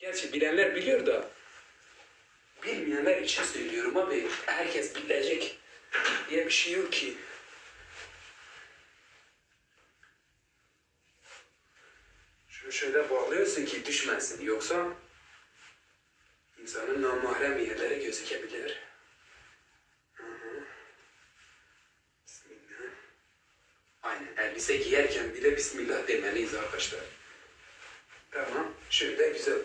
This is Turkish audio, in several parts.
Gerçi bilenler biliyor da bilmeyenler için söylüyorum abi. Herkes bilecek diye bir şey yok ki. Şunu şöyle bağlıyorsun ki düşmesin. Yoksa insanın namahrem yerleri gözükebilir. Bismillah. Aynen. Elbise giyerken bile Bismillah demeliyiz arkadaşlar. Tamam. Şöyle güzel oldu.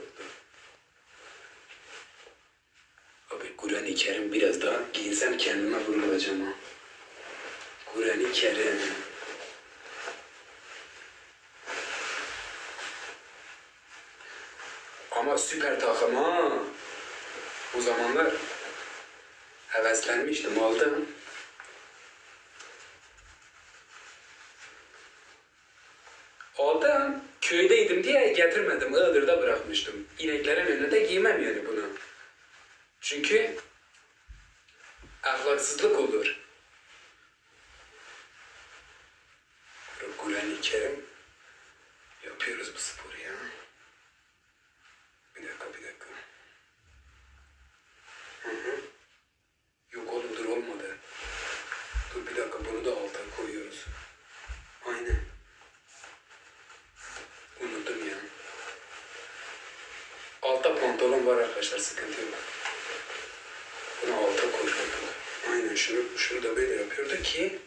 Abi Kur'an-ı Kerim biraz daha giyinsem kendime vurulacağım ha. Kur'an-ı Kerim. Ama süper takım ha. O zamanlar heveslenmiştim aldım. Köydeydim diye getirmedim. Iğdır'da bırakmıştım. İneklerin önünde giymem yani bunu. Çünkü ahlaksızlık olur. Kur'an-ı Kerim yapıyoruz bu sporu ya. Bir dakika bir dakika. Hı hı. Yok oğlum dur olmadı. Dur bir dakika bunu da alta koyuyoruz. Aynen. Unuttum ya. Altta pantolon var arkadaşlar sıkıntı yok. Bunu alta koyduk. Aynen şunu, şunu da böyle yapıyordu ki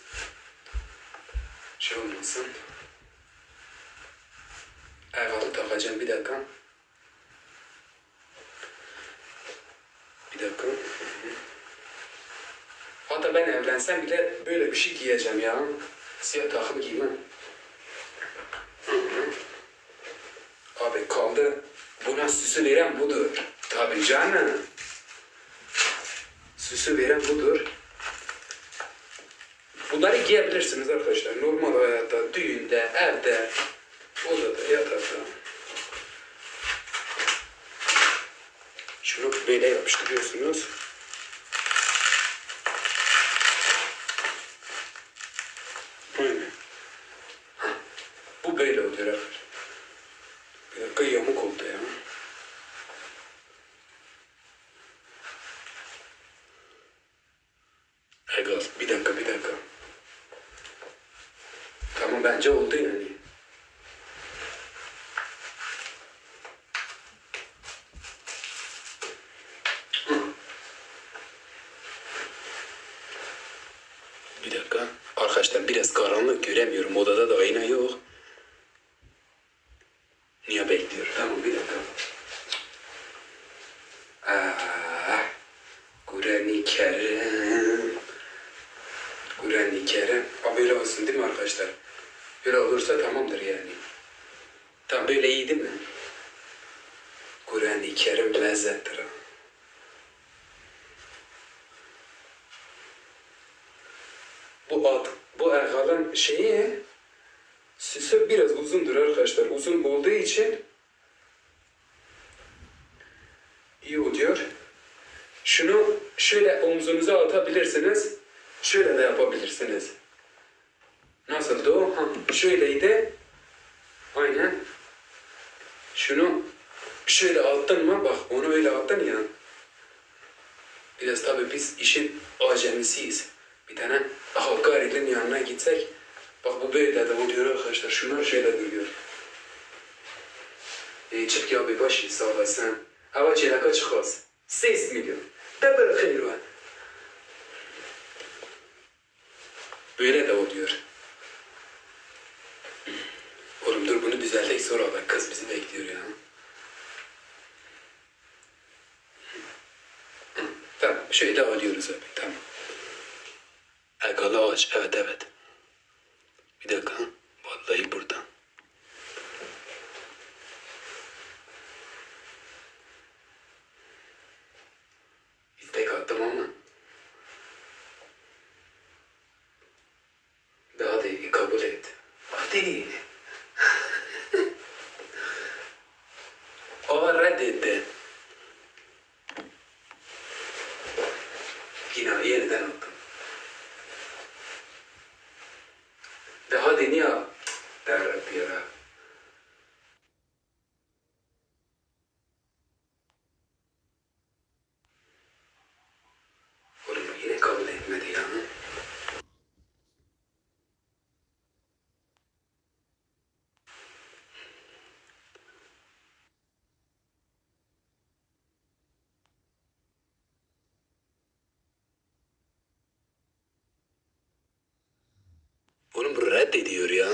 şey olmasın. Ayvalı takacağım bir dakika. Bir dakika. Hatta ben evlensem bile böyle bir şey giyeceğim ya. Siyah takım giymem. Abi kaldı. Buna süsü veren budur. Tabii canım. Süsü veren budur. Bunları giyebilirsiniz arkadaşlar. Normal hayatta, düğünde, evde, odada, yatakta. Şunu böyle yapıştırıyorsunuz. Aynen. Bu böyle oluyor. Bir dakika yamuk oldu ya. Egal, bir dakika bir dakika. Tamam bence oldu yani. Bir dakika. Arkadaşlar biraz karanlık göremiyorum. Odada da ayna yok. Niye bekliyor? Tamam bir dakika. Ah, Kur'an-ı Kerim. Kur'an-ı Kerim. Aa, böyle olsun değil mi arkadaşlar? Böyle tamamdır yani. Tam böyle iyi değil mi? Kur'an-ı Kerim lezzettir. Bu alt, bu ergalın şeyi süsü biraz uzundur arkadaşlar. Uzun olduğu için iyi oluyor. Şunu şöyle omzunuza atabilirsiniz. Şöyle de yapabilirsiniz. Nasıldı o? Ha, şöyleydi. Aynen. Şunu şöyle attın mı? Bak onu öyle attın ya. Biraz tabii biz işin acemisiyiz. Bir tane Hakkari'nin yanına gitsek bak bu böyle de oluyor arkadaşlar. Şunlar şöyle duruyor. E, çık ya bir başı sağ olasın. Hava çelaka çıkmaz. 6 milyon. Da bırakıyor. Böyle de oluyor. Oğlum düzeltek sonra bak kız bizi bekliyor ya. Tamam şöyle alıyoruz abi tamam. Erkalı ağaç evet evet. Bir dakika. Vallahi burada. máquina abierta, ¿no? Oğlum bu reddediyor ya.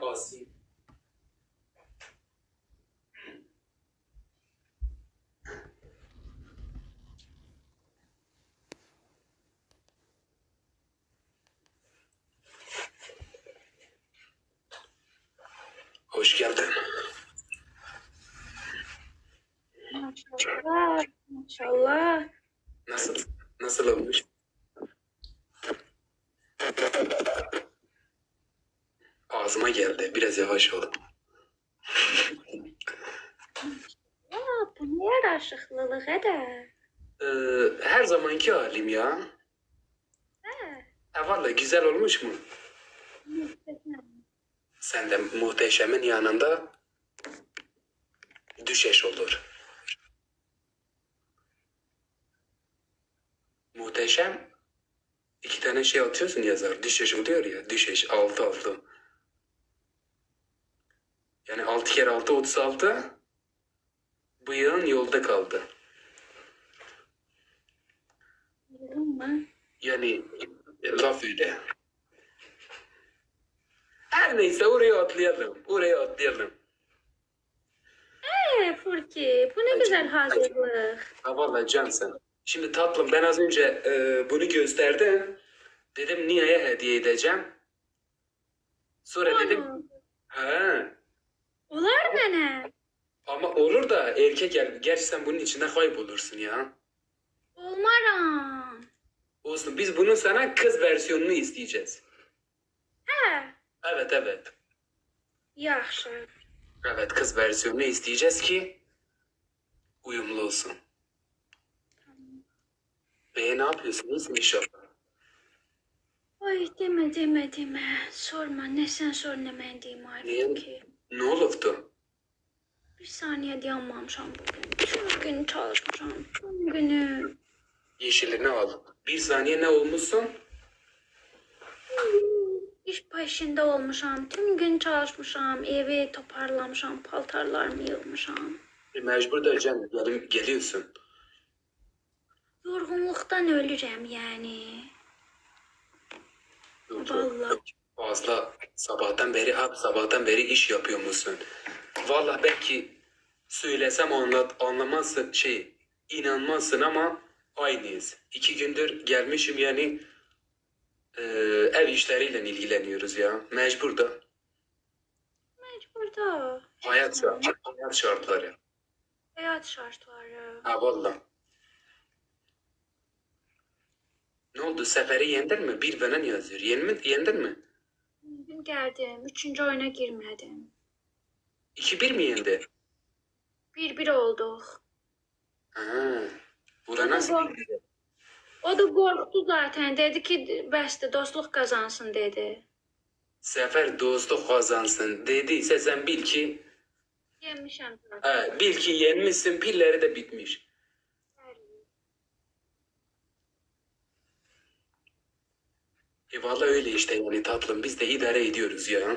Asi. Hoş geldin. Maşallah, maşallah. Nasıl? Nasıl olmuş? Ağzıma geldi. Biraz yavaş ol. Aa, bu ne ədə? Ee, her zamanki halim ya. Ha, vallahi güzel olmuş mu? müstəsna. Sen de muhteşemin yanında düşeş olur. Muhteşem iki tane şey atıyorsun yazar. Düşeş oluyor ya. Düşeş altı altı. Yani altı kere altı otuz altı. Bıyığın yolda kaldı. Yani laf öyle. Her neyse oraya atlayalım. Oraya atlayalım. Ee, Furki, bu ne güzel hazırlıq. Ha vallahi cansın. Şimdi tatlım ben az önce e, bunu gösterdim. Dedim Nia'ya hediye edeceğim. Sonra dedim Aa, ha Olar mənə. ama olur da erkek gel. Gerçi sen bunun içinde kaybolursun ya. Olmaram. Olsun biz bunun sana kız versiyonunu isteyeceğiz. Hə, Evet evet. yaxşı. Evet kız versiyonunu isteyeceğiz ki uyumlu olsun. E ne yapıyorsun? İyisin inşallah. Ay, demə, demə, demə. Sorma, nə sən sor, nə mən deyim, Niyə? Furki. Ne oldu? Bir saniyə dayanmamışam bugün. Tüm gün çalışmışam. Tüm günü. Yeşilini al. Bir saniye ne olmuşsun? İş peşində olmuşam. Tüm gün çalışmışam. Evi toparlamışam. Paltarlarımı yığmışam. E, mecbur da canım. Gel, geliyorsun. Yorğunluqdan ölürəm yəni. Vallahi. Fazla sabahtan beri hep sabahtan beri iş yapıyor musun? Vallahi belki söylesem anlat anlamazsın şey inanmazsın ama aynıyız. İki gündür gelmişim yani e, ev işleriyle ilgileniyoruz ya. Mecbur da. Məcburda. Hayat, şart- hayat şartları. Həyat şartları. Ha valla. Ne oldu? Seferi yendin mi? Bir falan yazıyor. Yen mi, yendin mi? Bugün gəldim. Üçüncü oyuna girmədim. İki bir mi yendi? Bir-bir olduq. Ha. Bura nasıl? gidiyor? O da qorxdu zaten. Dedi ki, bəsdir, dostluq qazansın dedi. Sefer dostluk kazansın dediyse sen bil ki Yemişəm zaten. bil ki yenmişsin pilleri de bitmiş. E valla öyle işte yani tatlım biz de idare ediyoruz ya.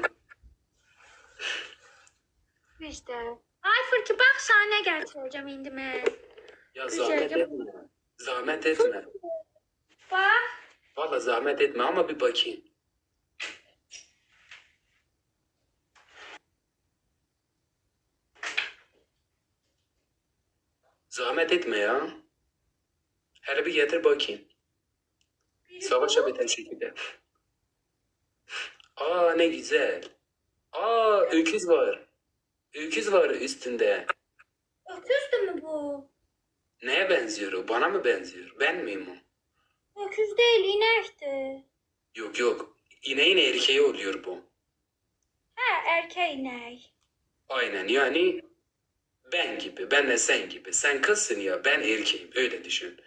Biz də. Ay Fırki, bax sənə nə gətirəcəm indi mən. Ya zahmet değil etme. Zahmet etme. Bax. Valla zahmet etme ama bir bakayım. Zahmet etme ya. Hele bir getir bakayım. Savaşa biten şekilde. Aa ne güzel. Aa öküz var. Öküz var üstünde. Öküzdür mü bu? Neye benziyor o? Bana mı benziyor? Ben miyim o? Öküz değil, inəkdir. Yok yok. İneğin erkeği oluyor bu. Hə, erkək inək. Aynen yani ben gibi. Ben de sen gibi. Sen kızsın ya ben erkeğim. Öyle düşün.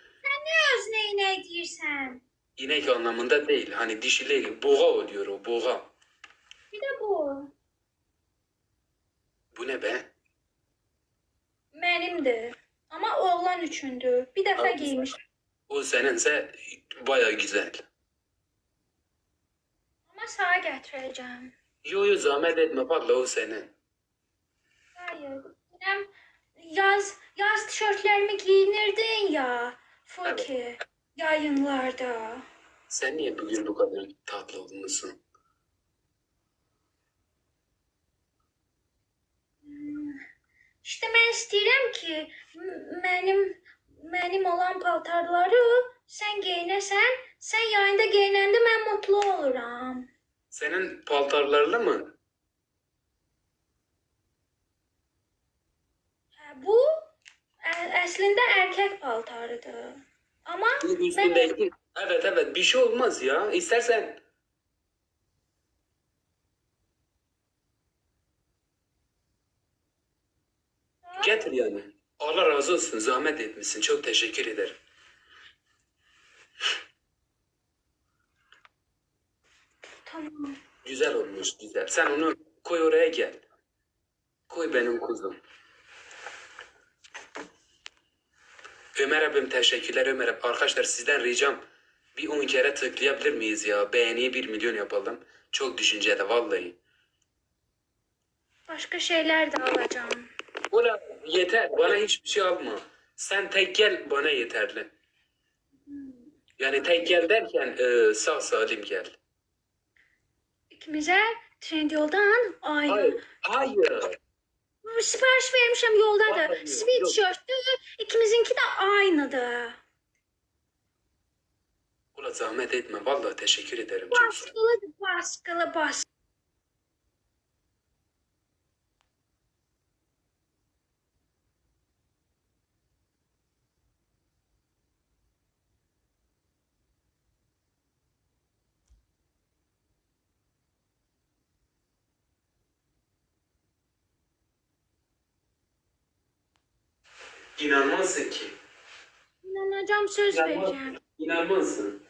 Nə özünə inək deyirsən? İnek anlamında değil. Hani dişileri boğa oluyor o boğa. Bir də bu. Bu ne be? Mənimdir. Amma oğlan üçündür. Bir dəfə Abi. giymişdim. O seninse baya güzel. Ama sana getireceğim. Yo yo zahmet etme valla o senin. Hayır. Benim yaz yaz tişörtlerimi giyinirdin ya. Furki. Yayınlarda. Sen niye bugün bu kadar tatlı olmuşsun? İşte ben istedim ki m- benim benim olan paltarları sen giyinesen, sen yayında giyinende ben mutlu olurum. Senin paltarlarlı mı? Bu aslında erkek paltarıdır. Ama üstündeki... Evet evet bir şey olmaz ya. İstersen getir yani. Allah razı olsun zahmet etmişsin. Çok teşekkür ederim. tamam. Güzel olmuş güzel. Sen onu koy oraya gel. Koy benim kuzum. Ömer abim teşekkürler Ömer abim. Arkadaşlar sizden ricam bir 10 kere tıklayabilir miyiz ya? Beğeniyi 1 milyon yapalım. Çok düşüncede vallahi. Başka şeyler de alacağım. Ulan yeter bana hiçbir şey alma. Sen tek gel bana yeterli. Yani tek gel derken e, sağ salim gel. İkimize Trendyol'dan aynı. Hayır. Hayır. Sipariş vermişim yoldadır. Vallahi Sweatshirt ikimizinki de aynıdır. Ulan zahmet etme. Vallahi teşekkür ederim. Çok sağ ol. Baskılı baskılı baskılı. İnanmazsın ki. İnanacağım söz vereceğim. İnanmazsın.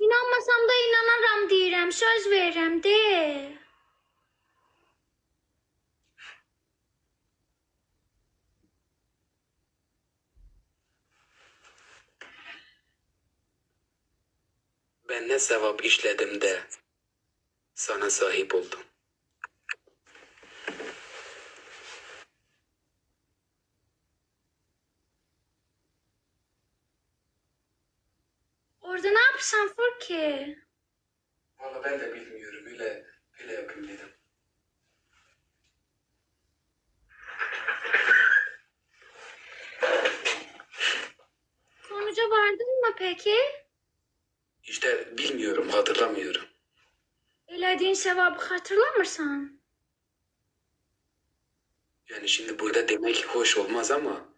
İnanmasam da inanırım deyirəm, söz verirəm de. Ben ne sevap işledim de sana sahip oldum. Orada ne yapsan Furki? Vallahi ben de bilmiyorum. Öyle, öyle yapayım dedim. Sonuca vardın mı peki? İşte bilmiyorum, hatırlamıyorum. Sevabı hatırlamırsan. Yani şimdi burada demek hoş olmaz ama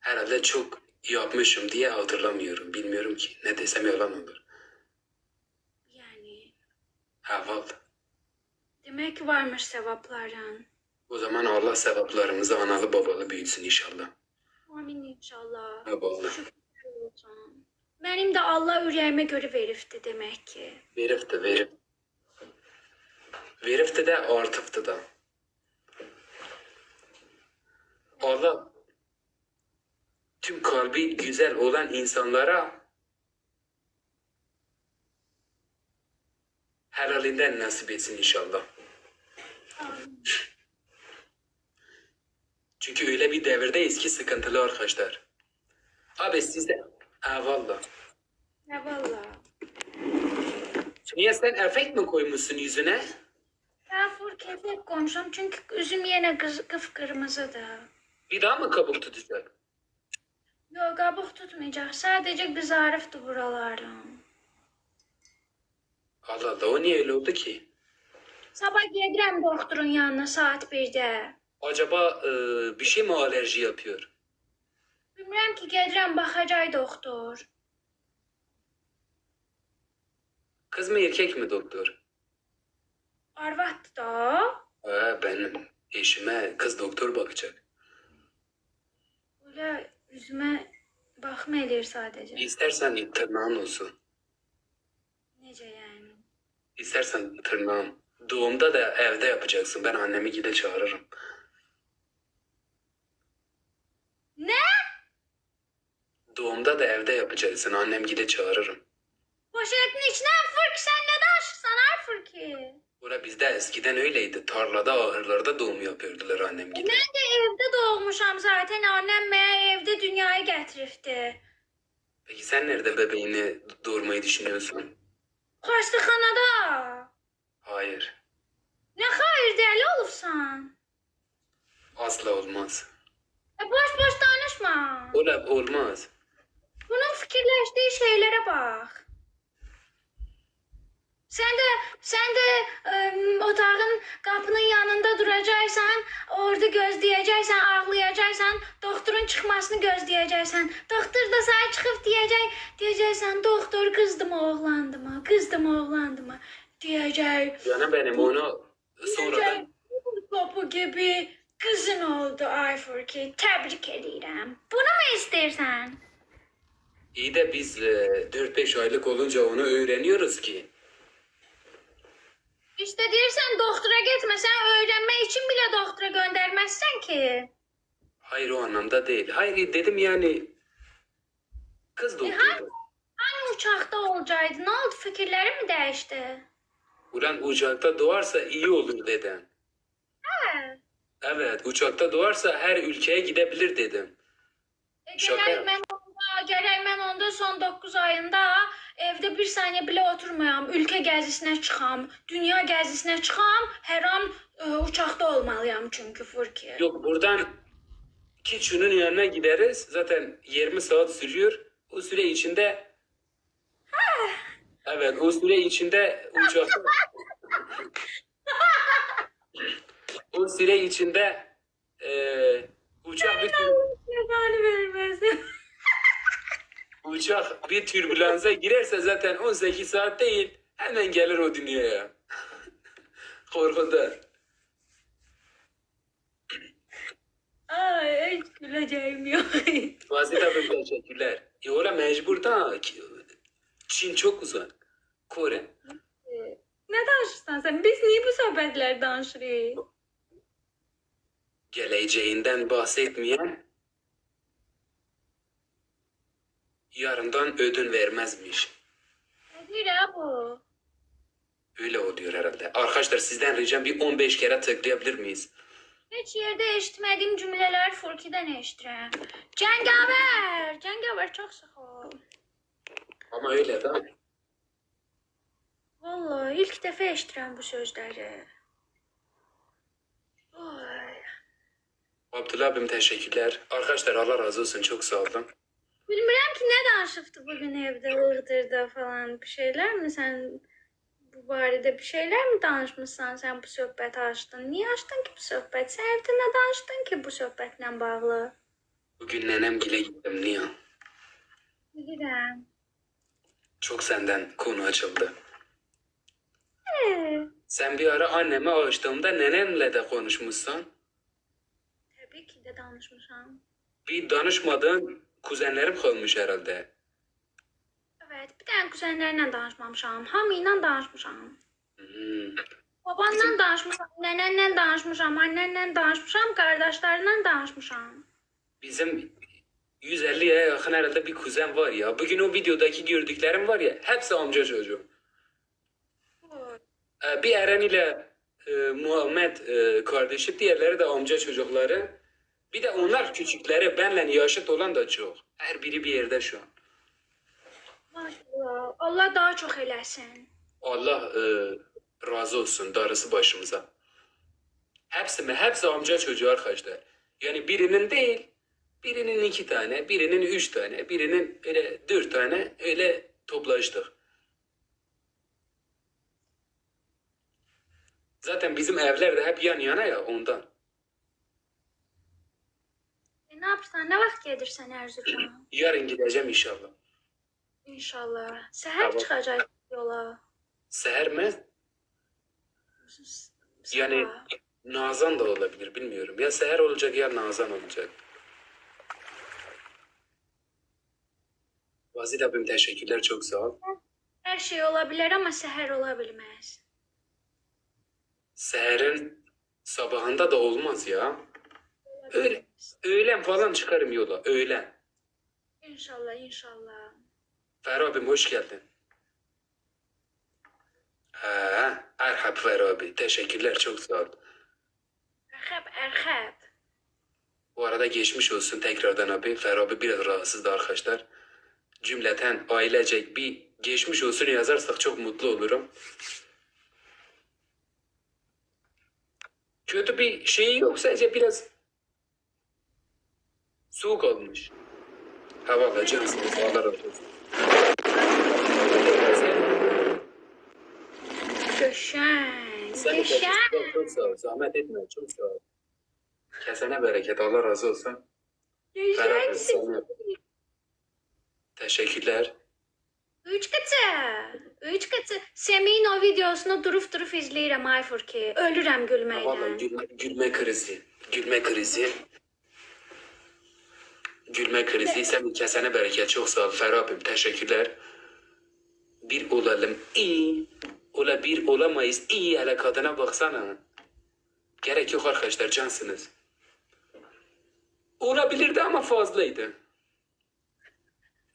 herhalde çok yapmışım diye hatırlamıyorum. Bilmiyorum ki. Ne desem yalan olur. Yani Ha vallahi. demek varmış sevapların. O zaman Allah sevaplarımızı analı babalı büyütsün inşallah. Amin inşallah. Ha vallahi. Şükürler olsun. Benim de Allah ürəyimə görə veribdi demek ki. Verip de. Verip de artıp da. Allah tüm kalbi güzel olan insanlara helalinden nasip etsin inşallah. Çünkü öyle bir devirdeyiz ki sıkıntılı arkadaşlar. Abi siz de... Ha valla. Niye sen efekt mi koymuşsun yüzüne? Efekt koymuşum çünkü üzüm yine kız, kıpkırmızıdır. Bir daha mı kabuk tutacak? Yok qabıq tutmayacaq. Sadəcə qızarıbdı buralarım. Allah Allah o niye öyle oldu ki? Sabah gedirəm doktorun yanına saat 1-də. Acaba e, bir şey mi alerji yapıyor? Bilmirəm ki, gedirəm baxacaq doktor. Kız mı erkek mi doktor? Arvaddır da. Ha, benim eşime kız doktor bakacak. Üzümə baxma eləyir sadəcə. İstersen tırnağın olsun. Necə yəni? İstersen tırnağın. Doğumda da evde yapacaksın. Ben annemi gide çağırırım. Nə? Doğumda da evde yapacaksın. Annem gide çağırırım. Poşetin içine fır ki sen ne danışırsan her fır Ora bizde eskiden öyleydi. Tarlada, ahırlarda doğum yapıyordular annem gide. Ben de evde doğmuşam zaten. Annem beni evde dünyaya getirifti. Peki sen nerede bebeğini doğurmayı düşünüyorsun? Xəstəxanada. Hayır. Ne hayır deli olursan. Asla olmaz. E boş boş danışma. Ola olmaz. Bunun fikirleştiği şeylere bak. Sen de sen de ım, otağın kapının yanında duracaksan, orada gözleyeceksen, ağlayacaksan, doktorun çıkmasını gözleyeceksen. Doktor da sana çıkıp diyecek, diyeceksen doktor kızdı mı oğlandı mı, kızdı mı oğlandı mı diyecek. Yani benim onu sonradan Topu gibi kızın oldu Ayfurki. Tebrik ederim. Bunu mu istersen? iyi de biz e, 4-5 aylık olunca onu öğreniyoruz ki. İşte dersen doktora gitmesen öğrenme için bile doktora göndermezsen ki. Hayır o anlamda değil. Hayır dedim yani kız doktoru. Hani uçakta olacaktı? Ne oldu? Fikirleri mi değişti? Ulan uçakta doğarsa iyi olur dedim. He. Evet uçakta doğarsa her ülkeye gidebilir dedim. E, Şaka yap. ben ben onda son 9 ayında evde bir saniye bile oturmayam. Ülke gezisine çıkam. Dünya gezisine çıkam. Her an e, uçakta olmalıyam çünkü Furki. Yok buradan Kiçu'nun yanına gideriz. Zaten 20 saat sürüyor. O süre içinde Evet o süre içinde uçak o süre içinde eee uçak bir Cezanı vermesin. Uçak bir türbülansa girerse zaten 18 saat değil hemen gelir o dünyaya. Korkudan. Ay hiç güleceğim yok. Vazit abim teşekkürler. E ora mecbur da Çin çok uzak. Kore. ne danışırsan sen? Biz niye bu sohbetler danışırız? geleceğinden bahsetmeyen yarından ödün vermezmiş. Ne diyor ya bu? Öyle oluyor herhalde. Arkadaşlar sizden ricam bir 15 kere tıklayabilir miyiz? Hiç yerde eşitmediğim cümleler Furki'den eşitirim. Cengaver! Cengaver çok sık ol. Ama öyle de. Vallahi ilk defa eşitirim bu sözleri. Ay. Abdullah abim teşekkürler. Arkadaşlar Allah razı olsun. Çok sağ olun. Bilmirəm ki, nə danışıbdı bugün evdə, Iğdırda falan bir şeyler mi? Sen bu barədə bir şeyler mi danışmışsan sen bu söhbəti açdın? Niye açdın ki bu söhbət? Sen evdə nə danışdın ki bu söhbətlə bağlı? Bugün nenemgile gittim. Niye? Bilirəm. Çok senden konu açıldı. Ee, Sen bir ara anneme açtığımda nenenle de konuşmuşsun. təbii ki də danışmışam. Bir danışmadığın kuzenlerim kalmış herhalde. Evet, bir dənə kuzenlərlə danışmamışam. Hamı ilə danışmışam. Hmm. Babanla danışmışam, nənənlə danışmışam, annenlə danışmışam, qardaşlarla danışmışam. Bizim 150'ye yakın herhalde bir kuzen var ya. Bugün o videodaki gördüklerim var ya. Hepsi amca çocuğu. Ee, Bir Eren ile e, Muhammed e, kardeşi, diğerleri de amca çocukları. Bir de onlar küçükleri, benle yaşıt olan da çok. Her biri bir yerde şu an. Maşallah. Allah daha çox eləsin. Allah e, razı olsun, darısı başımıza. Hepsi mi? Hepsi amca çocuğu arkadaşlar. Yani birinin değil, birinin iki tane, birinin üç tane, birinin öyle dört tane öyle toplaştık. Zaten bizim evler de hep yan yana ya ondan. E, nə yapırsan? Nə vaxt gedirsən Ərzuruma? Yarın gideceğim inşallah. İnşallah. Səhər Tamam. çıxacaq yola. Seher mi? Yani Sabah. Nazan da olabilir bilmiyorum. Ya Seher olacak ya Nazan olacak. Vazit abim teşekkürler çok sağ ol. Hər şey ola bilər, amma səhər ola bilməz. Seher'in sabahında da olmaz ya. Öyle, öğlen falan çıkarım yola. Öğlen. İnşallah, inşallah. Ferhat abim hoş geldin. Ha, Erhab Ferhat abi. Teşekkürler çok sağ ol. Erhab, erhab. Bu arada geçmiş olsun tekrardan abi. Ferhat abi biraz rahatsızdı arkadaşlar. Cümleten ailecek bir geçmiş olsun yazarsak çok mutlu olurum. Kötü bir şey yok sadece biraz soğuk olmuş. Hava alacaksınız. Allah razı olsun. Göşen, Sen çok, çok sağ ol. Zahmet etme. Çok sağ ol. Kesene bereket. Allah razı olsun. Göşensin. sana- Teşekkürler. Üç katı. Üç katı. Semih'in o videosunu durup durup izleyirəm Ayfur ki. Ölürəm Vallahi gülməkdən. gülme, gülme krizi. Gülme krizi. Gülme krizi. Sen kesene bereket. Çok sağ ol Ferhat abim. Teşekkürler. Bir olalım. iyi. Ola bir olamayız. İyi hele kadına baksana. Gerek yok arkadaşlar. Cansınız. Olabilirdi ama fazlaydı.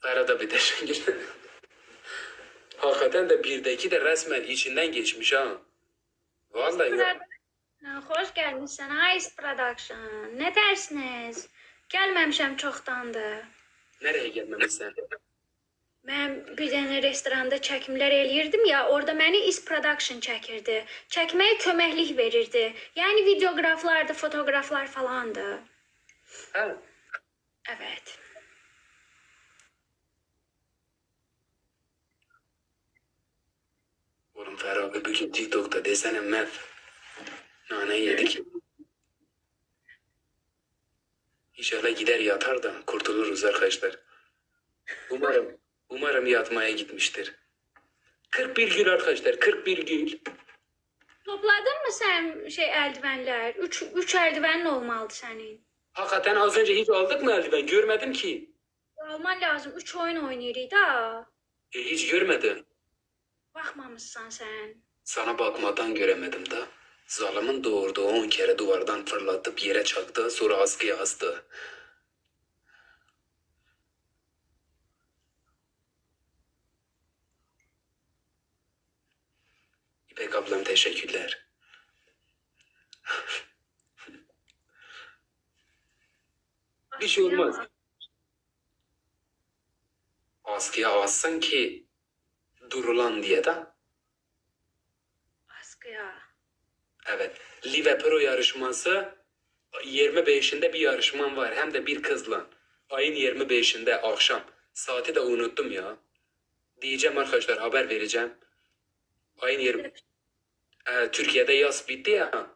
Ferhat abi teşekkürler. Hakikaten de birdeki de resmen içinden geçmiş ha. Vallahi. Ha, Xoş gəlmisən Ice Production. Nə dərsiniz? Gəlməmişəm çoxdandır. Nereye gelmemişsen? Mən bir dənə restoranda çəkimlər eləyirdim ya, orada məni Is Production çəkirdi. Çəkməyə köməklik verirdi. Yəni videoqraflardı, fotoqraflar falandı. Ha, Evet. oğlum Ferhat abi bugün TikTok'ta desene mev. Nane yedik. İnşallah gider yatar da kurtuluruz arkadaşlar. Umarım, umarım yatmaya gitmiştir. 41 gül arkadaşlar, 41 gül. Topladın mı sən şey əldivənlər? 3 3 əldivənin olmalıdır sənin. Hakikaten az önce hiç aldık mı eldiven? Görmedim ki. Alman lazım. 3 oyun oynayırıq da. E, hiç görmedim. Baxmamışsan sən. Sana bakmadan göremedim da. Zalimin doğurduğu 10 kere duvardan fırlatıp yere çaktı, sonra askıya astı. İpek ablam teşekkürler. Bir şey olmaz. Askıya assın ki durulan diye de. Askıya. Evet. Liverpool yarışması 25'inde bir yarışmam var. Hem de bir kızla. Ayın 25'inde akşam. Saati de unuttum ya. Diyeceğim arkadaşlar haber vereceğim. Ayın 20... Ee, Türkiye'de yaz bitti ya.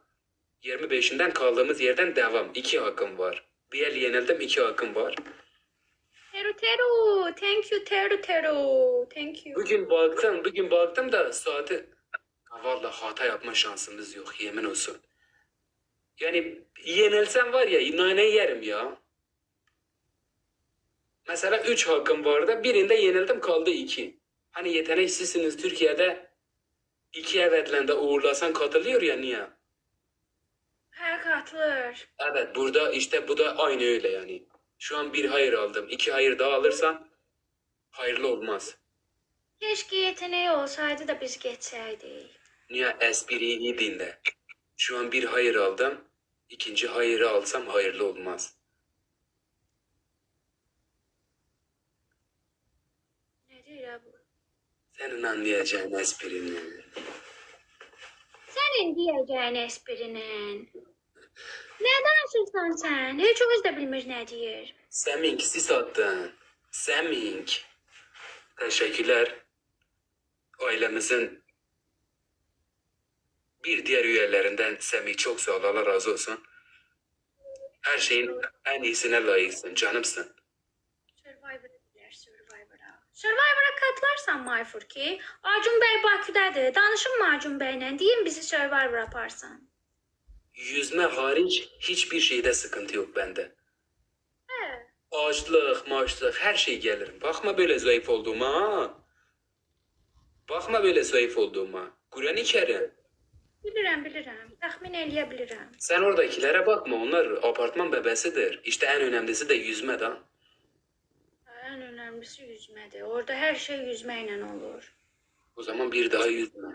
25'inden kaldığımız yerden devam. İki hakkım var. Bir el yenildim iki hakkım var. Teru teru. Thank you teru teru. Thank you. Bugün baktım, bugün baktım da saati... Vallahi hata yapma şansımız yok yemin olsun. Yani yenilsem var ya nane yerim ya. Mesela 3 hakkım vardı. Birinde yenildim kaldı 2. Hani yeteneksizsiniz Türkiye'de iki evetle de uğurlasan katılıyor ya niye? Hə, qatılır. Evet burada işte bu da aynı öyle yani. Şu an bir hayır aldım. iki hayır daha alırsan hayırlı olmaz. Keşke yeteneği olsaydı da biz geçsəydik. Niye espriyi iyi dinle. Şu an bir hayır aldım. İkinci hayırı alsam hayırlı olmaz. Ne? Senin anlayacağın esprini. Sənin deyəcəyin esprinin. Nə danışırsan sən? Heç öz də bilmir nə deyir. Seming sis attın. Seming. Teşekkürler. Ailemizin bir diğer üyelerinden Semih çok sağ ol. Allah razı olsun. Her şeyin en iyisine layıksın. Canımsın. Survivor-a bilər, Survivor-a. Survivor-a ki, Acun bəy Bakıdadır. Danışın mı Acun bəylə? Deyin bizi Survivor aparsan. Yüzme hariç hiçbir şeyde sıkıntı yok bende. Hə. Açlık, maçlık her şey gelir. Bakma böyle zayıf olduğuma ha. Bakma böyle zayıf olduğuma. Kur'an-ı Kerim. Bilirəm, bilirəm. Təxmin eləyə bilirəm. Sen oradakilere bakma onlar apartman bebesidir. İşte en önemlisi de yüzme da. Hə, önemlisi yüzmedir. Orada her şey yüzmeyle olur. O zaman bir daha yüzme.